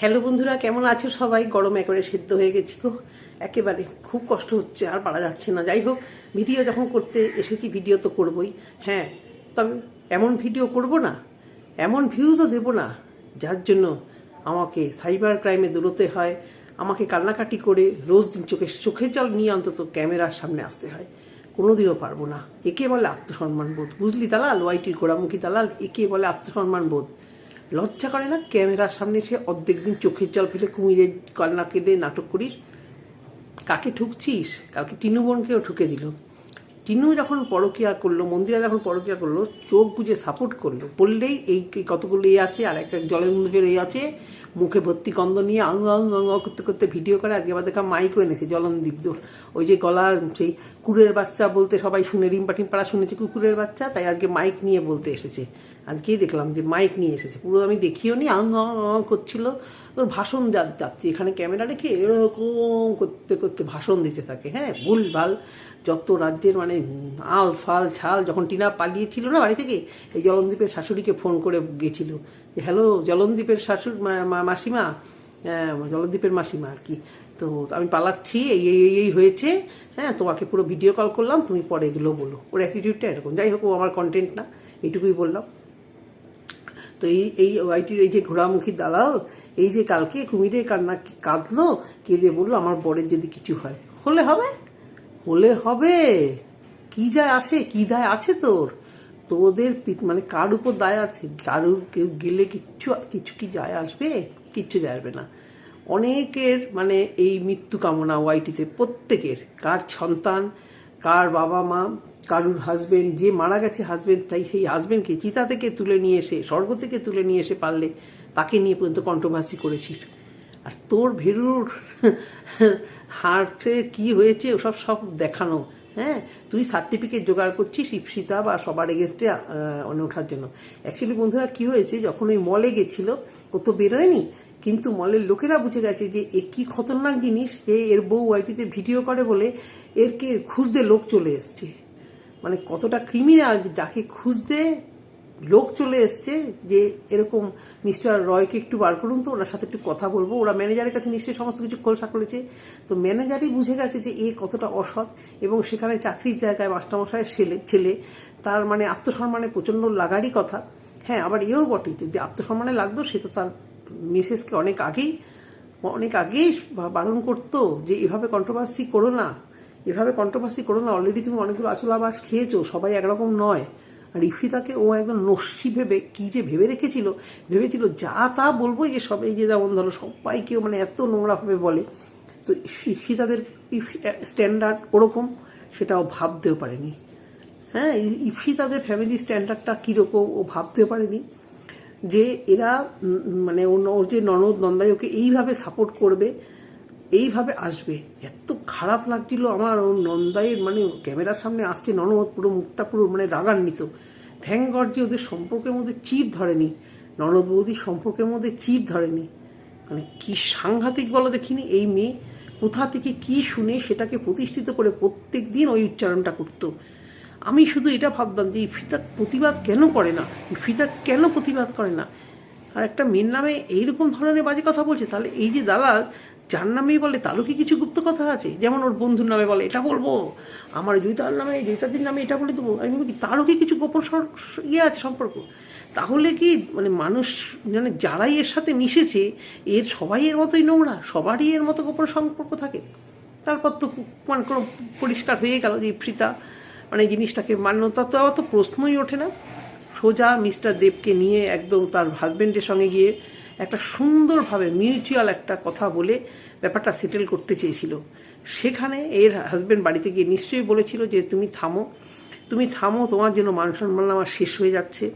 Hello বন্ধুরা, কেমন আছো সবাই? গরম একবারে সিদ্ধ হয়ে গেছি গো। একেবারে খুব কষ্ট হচ্ছে, আর পারা যাচ্ছে না। যাই হোক ভিডিও যখন করতে এসেছি ভিডিও তো করবই। হ্যাঁ তবে এমন ভিডিও করব না, এমন ভিউজও দেবো না, যার জন্য আমাকে সাইবার ক্রাইমে দৌড়তে হয়, আমাকে কান্নাকাটি করে রোজ দিন চোখে, চোখের জল নিয়ে অন্তত ক্যামেরার সামনে আসতে হয়। কোনোদিনও পারব না। একে বলে আত্মসম্মান বোধ। বুঝলি দালাল? ওয়াইটির গোড়ামুখী দালাল, একে বলে আত্মসম্মান বোধ। লজ্জা করে না? ক্যামেরার সামনে এসে অর্ধেক দিন চোখের জল ফেলে কুমিরের কান্না কেঁদে নাটক করিস। কাকে ঠুকছিস? কালকে টিনু বোনকেও ঠুকে দিল। টিনু যখন পরকিয়া করল, মন্দিরা যখন পরকিয়া করল, চোখ বুঝে সাপোর্ট করল। বললেই এই কতগুলো এ আছে আর একটা এক জলের মধ্যে এই আছে। মুখে ভর্তি গন্ধ নিয়ে আং আং আং করতে করতে ভিডিও করে, আজকে আবার দেখা মাইকও এনেছে, জলনদীপ জোর ওই যে গলার সেই কুকুরের বাচ্চা বলতে সবাই শুনে রিম্পা টিম্পাড়া শুনেছে কুকুরের বাচ্চা, তাই আজকে মাইক নিয়ে বলতে এসেছে। আজকেই দেখলাম যে মাইক নিয়ে এসেছে। পুরো আমি দেখিও নি আং আং করছিল। ওর ভাষণ যাচ্ছে। এখানে ক্যামেরা রেখে এরকম করতে করতে ভাষণ দিতে থাকে। হ্যাঁ ভুল ভালো যত রাজ্যের মানে আল ফাল ছাল যখন টিনা পালিয়েছিল না বাড়ি থেকে এই জলনদীপের শাশুড়িকে ফোন করে গেছিল যে হ্যালো জলনদীপের শাশুড় মাসিমা? হ্যাঁ, জলনদীপের মাসিমা আর কি। তো আমি পালাচ্ছি এই এই এই- হয়েছে। হ্যাঁ তোমাকে পুরো ভিডিও কল করলাম তুমি পরে এগুলো বলো। ওর অ্যাটিটিউডটা এরকম। যাই হোক আমার কন্টেন্ট না এইটুকুই বললাম। তো এই এই ওয়াইটির এই যে ঘোড়ামুখী দালাল এই যে কালকে কুমিরে কান্না কাঁদলো, কেঁদে বলল, আমার বরের যদি কিছু হয়। হলে হবে? হলে হবে। কি যায় আসে, কি দায় আছে তোর? তোদের মানে কার উপর দায় আছে? কারুর কেউ গেলে কিচ্ছু, কিছু কি যায় আসবে? কিচ্ছু যায় আসবে না। অনেকের মানে এই মৃত্যু কামনা ওয়াইটিতে প্রত্যেকের, কার সন্তান, কার বাবা মা, কারুর হাজবেন্ড যে মারা গেছে হাজবেন্ড তাই সেই হাজবেন্ডকে চিতা থেকে তুলে নিয়ে এসে, স্বর্গ থেকে তুলে নিয়ে এসে পারলে তাকে নিয়ে পর্যন্ত কন্ট্রোভার্সি করেছিস আর তোর ভেরুর হার্টে কি হয়েছে, ওসব সব দেখানো হ্যাঁ? তুই সার্টিফিকেট জোগাড় করছিস ইপসিতা বা সবার এগেনস্টে ওঠার জন্য। অ্যাকচুয়ালি বন্ধুরা, কি হয়েছে, যখন ওই মলে গেছিল, ও তো বেরোয়নি, কিন্তু মলের লোকেরা বুঝে গেছে যে এ কি খতরনাক জিনিস যে এর বউ ওয়াইটিতে ভিডিও করে বলে এরকে খুঁজতে লোক চলে এসছে। মানে কতটা ক্রিমিনাল যাকে খুঁজতে লোক চলে এসছে যে এরকম মিস্টার রয়কে একটু বার করুন তো, ওনার সাথে একটু কথা বলব। ওরা ম্যানেজারের কাছে নিশ্চয়ই সমস্ত কিছু খোলসা করেছে। তো ম্যানেজারই বুঝে গেছে যে এ কতটা অসৎ এবং সেখানে চাকরির জায়গায় মাস্টারমশাইয়ের ছেলে ছেলে, তার মানে আত্মসম্মানে প্রচণ্ড লাগারই কথা। হ্যাঁ আবার এও বটে, যদি আত্মসম্মানে লাগতো, সে তো তার মিসেসকে অনেক আগেই অনেক আগেই বারণ করতো যে এভাবে কন্ট্রোভার্সি করো না। এভাবে কন্ট্রোভার্সি করো না। অলরেডি তুমি অনেকগুলো আচলাবাস খেয়েছো, সবাই একরকম নয়। ইফিতাকে ও একদম নস্যি ভেবে, কি যে ভেবে রেখেছিল, ভেবেছিল যা তা বলব যে সব, এই যে যেমন ধরো সবাইকেও মানে এত নোংরাভাবে বলে। তো ইফিতাদের স্ট্যান্ডার্ড ওরকম, সেটাও ভাবতেও পারেনি। হ্যাঁ ইফিতাদের ফ্যামিলি স্ট্যান্ডার্ডটা কীরকম, ও ভাবতেও পারেনি। যে এরা মানে ওর- যে ননদ নন্দাই ওকে এইভাবে সাপোর্ট করবে, এইভাবে আসবে। এত খারাপ লাগছিল আমার নন্দাইয়ের মানে ক্যামেরার সামনে আসছে ননদ, পুরো মুখটা পুরো মানে রাগান্বিত। থ্যাংক গড যে ওদের সম্পর্কের মধ্যে চিপ ধরেনি। ননদ বৌদির সম্পর্কের মধ্যে চিপ ধরেনি। মানে কি সাংঘাতিক বলো দেখিনি, এই মেয়ে কোথা থেকে কি শুনে সেটাকে প্রতিষ্ঠিত করে প্রত্যেক দিন ওই উচ্চারণটা করতো। আমি শুধু এটা ভাবতাম যে ইফিতা প্রতিবাদ কেন করে না? ইফিতা কেন প্রতিবাদ করে না? আর একটা মেয়ের নামে এইরকম ধরনের বাজে কথা বলছে, তাহলে এই যে দালাল যার নামেই বলে তারও কি কিছু গুপ্ত কথা আছে? যেমন ওর বন্ধুর নামে বলে, এটা বলব। আমার জয়িতার নামে, জয়িতাদির নামে এটা বলে দেবো। আমি কি তারও কি কিছু গোপন ইয়ে আছে, সম্পর্ক? তাহলে কি মানে মানুষ মানে যারাই এর সাথে মিশেছে, এর সবাই এর মতোই নোংরা, সবারই এর মতো গোপন সম্পর্ক থাকে। তারপর তো মানে কোনো পরিষ্কার হয়ে গেল যে ফ্রিতা মানে জিনিসটাকে মান্যতা তো আবার তো প্রশ্নই ওঠে না। সোজা মিস্টার দেবকে নিয়ে একদম তার হাজব্যান্ডের সঙ্গে গিয়ে একটা সুন্দরভাবে মিউচুয়াল একটা কথা বলে ব্যাপারটা সেটেল করতে চেয়েছিল। সেখানে এর হাজব্যান্ড বাড়িতে গিয়ে নিশ্চয়ই বলেছিল যে, তুমি থামো। তুমি থামো, তোমার জন্য মান সম্মান আমার শেষ হয়ে যাচ্ছে।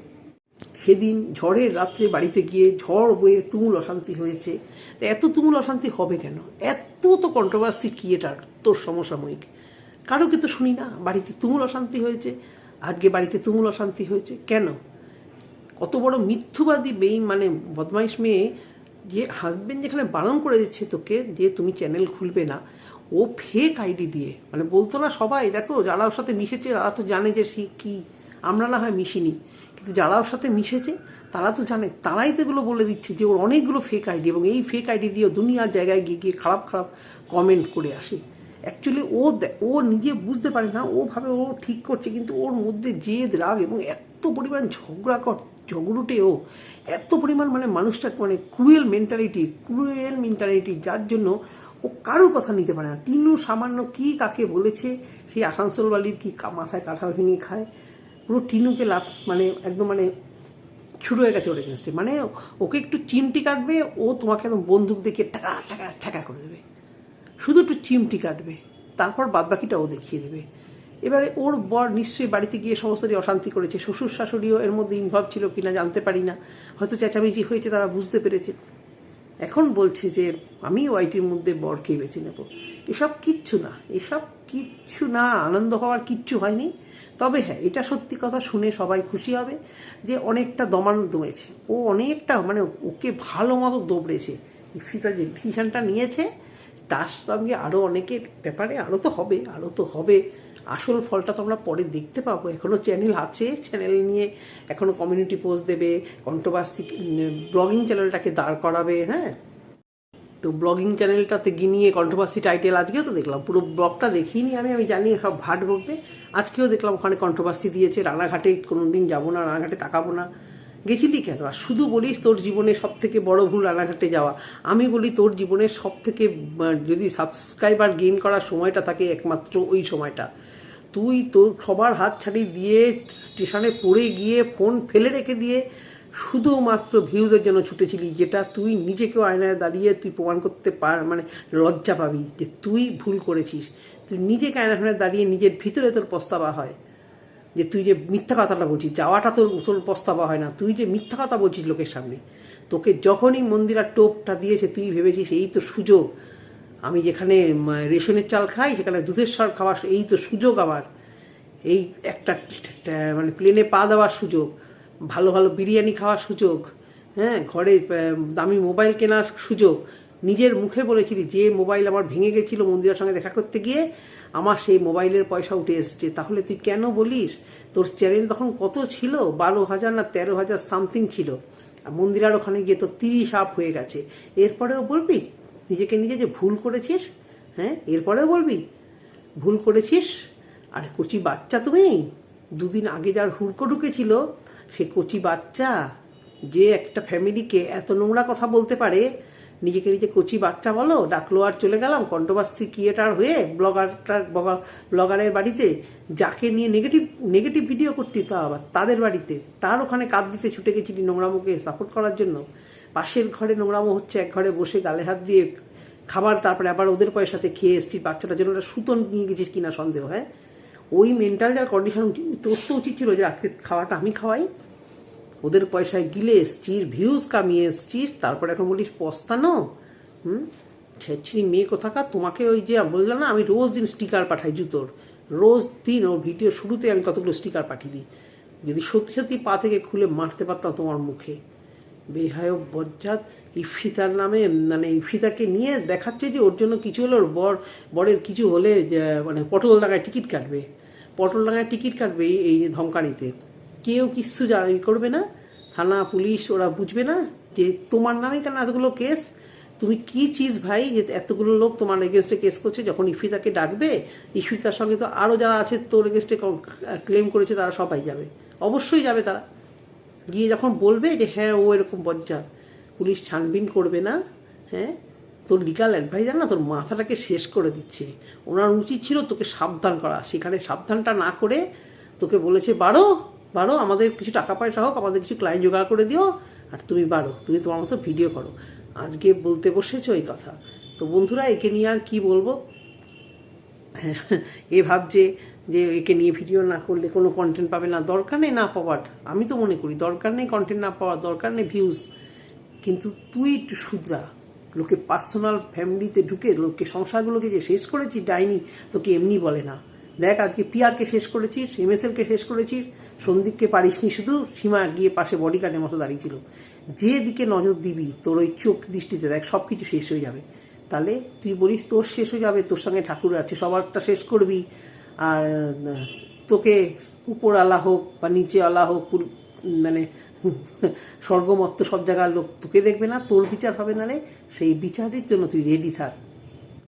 সেদিন ঝড়ের রাত্রে বাড়িতে গিয়ে ঝড় বয়ে তুমুল অশান্তি হয়েছে। তা এত তুমুল অশান্তি হবে কেন? এত তো কন্ট্রোভার্সি ক্রিয়েটার তোর সমসাময়িক। কারোকে তো শুনি না, বাড়িতে তুমুল অশান্তি হয়েছে, আজকে বাড়িতে তুমুল অশান্তি হয়েছে। কেন? কত বড় মিথ্যুবাদী বেই মানে বদমাইশ মেয়ে যে হাজবেন্ড যেখানে বারণ করে দিচ্ছে তোকে, যে তুমি চ্যানেল খুলবে না, ও ফেক আইডি দিয়ে। মানে বলতো না সবাই, দেখো যারা ওর সাথে মিশেছে, তারা তো জানে যে সে কি। আমরা না হয় মিশিনি। কিন্তু যারা ওর সাথে মিশেছে, তারা তো জানে। তারাই তো এগুলো বলে দিচ্ছে যে ওর অনেকগুলো ফেক আইডি এবং এই ফেক আইডি দিয়ে দুনিয়ার জায়গায় গিয়ে গিয়ে খারাপ খারাপ কমেন্ট করে আসে। অ্যাকচুয়ালি ও ও নিজে বুঝতে পারে না, ও ভাবে ও ঠিক করছে, কিন্তু ওর মধ্যে জেদ, রাগ এবং এত পরিমাণ ঝগড়া কর ঝগড়ুটে ও এত পরিমাণ মানে মানুষটা মানে ক্রুয়েল মেন্টালিটি ক্রুয়েল মেন্টালিটি যার জন্য ও কারও কথা নিতে পারে না। টিনু সামান্য কি কাকে বলেছে, সেই আসানসোল বালির কি মাথায় কাঁঠাল ভেঙে খায়? পুরো টিনুকে লাভ মানে একদম মানে শুরু হয়ে গেছে ওর এগেনস্টে মানে ওকে একটু চিমটি কাটবে, ও তোমাকে একদম বন্দুক দেখে টাকা টাকা টাকা করে দেবে। শুধু একটু চিমটি কাটবে, তারপর বাদবাকিটা ও দেখিয়ে দেবে। এবারে ওর বর নিশ্চয়ই বাড়িতে গিয়ে সমস্তরই অশান্তি করেছে। শ্বশুর শাশুড়িও এর মধ্যে ইনভলভ ছিল কিনা জানতে পারি না। হয়তো চেঁচামেচি হয়েছে, তারা বুঝতে পেরেছে। এখন বলছে যে, আমি ওয়াইটির মধ্যে বরকে বেছে নেব। এসব কিচ্ছু না, এসব কিচ্ছু না, আনন্দ হওয়ার কিচ্ছু হয়নি। তবে হ্যাঁ এটা সত্যি কথা শুনে সবাই খুশি হবে যে অনেকটা দমান দমেছে। ও অনেকটা মানে ওকে ভালো মতো দৌড়েছে ইফিটা যে ডিসিশনটা নিয়েছে, তার সঙ্গে আরও অনেকের ব্যাপারে আরও তো হবে আরও তো হবে। আসল ফলটা তো আমরা পরে দেখতে পাবো। এখনও চ্যানেল আছে। চ্যানেল নিয়ে এখনও কমিউনিটি পোস্ট দেবে কন্ট্রোভার্সি ব্লগিং চ্যানেলটাকে দাঁড় করাবে হ্যাঁ? তো ব্লগিং চ্যানেলটাতে গিয়ে কন্ট্রোভার্সি টাইটেল আজকেও তো দেখলাম। পুরো ব্লগটা দেখিনি আমি আমি জানি সব ভাট বকবে। আজকেও দেখলাম ওখানে কন্ট্রোভার্সি দিয়েছে, রানাঘাটে কোনোদিন যাব না, রানাঘাটে তাকাবো না। গেছিলি কেন? আর শুধু বলিস তোর জীবনে সব থেকে বড় ভুল রানাঘাটে যাওয়া। আমি বলি তোর জীবনে সব থেকে যদি সাবস্ক্রাইবার গেইন করার সময়টা থাকে একমাত্র ওই সময়টা। তুই তোর সবার হাত ছাড়ি দিয়ে স্টেশনে পড়ে গিয়ে ফোন ফেলে রেখে দিয়ে শুধুমাত্র ভিউজের জন্য ছুটেছিলি, যেটা তুই নিজেকেও আয়নায় দাঁড়িয়ে তুই প্রমাণ করতে পার মানে লজ্জা পাবি যে তুই ভুল করেছিস। তুই নিজেকে আয়নায় দাঁড়িয়ে নিজের ভিতরে তোর পস্তাবা হয়। যে তুই যে মিথ্যা কথাটা বলছিস, যাওয়াটা তোর তোর প্রস্তাবা হয় না। তুই যে মিথ্যা কথা বলছিস লোকের সামনে, তোকে যখনই মন্দিরার টোপটা দিয়েছে, তুই ভেবেছিস এই তো সুযোগ। আমি যেখানে রেশনের চাল খাই, সেখানে দুধের সর খাওয়ার এই তো সুযোগ আবার। এই একটা একটা মানে প্লেনে পা দেওয়ার সুযোগ, ভালো ভালো বিরিয়ানি খাওয়ার সুযোগ হ্যাঁ ঘরে দামি মোবাইল কেনার সুযোগ নিজের মুখে বলেছিলি যে মোবাইল আমার ভেঙে গেছিল মন্দিরের সঙ্গে দেখা করতে গিয়ে, আমার সেই মোবাইলের পয়সা উঠে এসছে। তাহলে তুই কেন বলিস? তোর চ্যানেল তখন কত ছিল? বারো হাজার না তেরো হাজার সামথিং ছিল। মন্দিরার ওখানে গিয়ে তো তিরিশ আপ হয়ে গেছে। এরপরেও বলবি? নিজেকে নিজে যে ভুল করেছিস হ্যাঁ? এরপরেও বলবি? ভুল করেছিস? আর কচি বাচ্চা তুমি! দুদিন আগে যার হুড়কো ঢুকেছিল, সে কচি বাচ্চা। যে একটা ফ্যামিলিকে এত নোংরা কথা বলতে পারে নিজেকে নিজে কচি বাচ্চা বলো, ডাকলো আর চলে গেলাম। কন্ট্রোভার্সি ক্রিয়েটার হয়ে ব্লগারটার ব্লগারের বাড়িতে যাকে নিয়ে নেগেটিভ নেগেটিভ ভিডিও করতে তা আবার তাদের বাড়িতে। তার ওখানে কাঁদ দিতে ছুটে গেছিলি নোংরামুখে সাপোর্ট করার জন্য। পাশের ঘরে নোংরামো হচ্ছে, এক ঘরে বসে গালে হাত দিয়ে খাবার, তারপরে আবার ওদের পয়সাতে খেয়ে এসছি, বাচ্চাটার জন্য ওটা সুতন নিয়ে গেছিস কিনা সন্দেহ হ্যাঁ? ওই মেন্টাল যার কন্ডিশন তোর তো উচিত ছিল যে আজকে খাওয়াটা আমি খাওয়াই। ওদের পয়সায় গিলে এসছিস ভিউজ কামিয়ে এসছিস তারপরে এখন বলিস পস্তানো? হুম? ছেচ্ছিনি মেয়ে কোথাকার? তোমাকে ওই যে বললাম না, আমি রোজ দিন স্টিকার পাঠাই জুতোর। রোজ দিন ওর ভিডিও শুরুতে আমি কতগুলো স্টিকার পাঠিয়ে দিই। যদি সত্যি সত্যি পা থেকে খুলে মারতে পারতাম তোমার মুখে। বেহায় বজ্জাত ইফিতার নামে মানে ইফিতাকে নিয়ে দেখাচ্ছে যে ওর জন্য কিছু হলে ওর বর, বরের কিছু হলে মানে পটল ডাঙায় টিকিট কাটবে। পটল ডাঙায় টিকিট কাটবে এই- ধমকানিতে। কেউ কিচ্ছু করবে না। থানা, পুলিশ, ওরা বুঝবে না যে তোমার নামে কেন এতগুলো কেস? তুমি কি চিজ ভাই যে এতগুলো লোক তোমার এগেনস্টে কেস করছে? যখন ইফিতাকে ডাকবে, ইফিতার সঙ্গে তো আরও যারা আছে তোর এগেনস্টে ক্লেম করেছে, তারা সবাই যাবে। অবশ্যই যাবে তারা। গিয়ে যখন বলবে যে হ্যাঁ ও এরকম বজ্জাত। পুলিশ ছানবিন করবে না। হ্যাঁ? তোর লিগাল অ্যাডভাইজার না তোর মাথাটাকে শেষ করে দিচ্ছে। ওনার উচিত ছিল তোকে সাবধান করা। সেখানে সাবধানটা না করে তোকে বলেছে বাড়ো বাড়ো, আমাদের কিছু টাকা পয়সা হোক, আমাদের কিছু ক্লায়েন্ট জোগাড় করে দিও, আর তুমি বাড়ো, তুমি তোমার মতো ভিডিও করো। আজকে বলতে বসেছো এই কথা। তো বন্ধুরা, একে নিয়ে আর কি বলব? এ ভাবছে যে একে নিয়ে ভিডিও না করলে কোনো কন্টেন্ট পাবে না। দরকার নেই না পাওয়ার, আমি তো মনে করি, দরকার নেই কন্টেন্ট না পাওয়ার, দরকার নেই ভিউজ কিন্তু তুই একটু শুধরা, লোকে পার্সোনাল ফ্যামিলিতে ঢুকে লোককে সংসারগুলোকে যে শেষ করেছিস ডাইনি, তোকে এমনি বলে না। দেখ, আজকে পিয়ারকে শেষ করেছিস এমএসএলকে শেষ করেছিস সন্দীপকে পারিসনি, শুধু সীমা গিয়ে পাশে বডিগার্ডের মতো দাঁড়িয়েছিল যে দিকে নজর দিবি, তোর ওই চোখ দৃষ্টিতে দেখ সব কিছু শেষ হয়ে যাবে। তাহলে তুই বলিস, তোর শেষ হয়ে যাবে, তোর সঙ্গে ঠাকুর আছে, সবারটা শেষ করবি। আর, তোকে উপর আলা হোক বা নিচেওয়ালা হোক মানে স্বর্গমত্ত সব জায়গার লোক তোকে দেখবে না, তোর বিচার হবে না রে সেই বিচারের জন্য তুই রেডি থাক।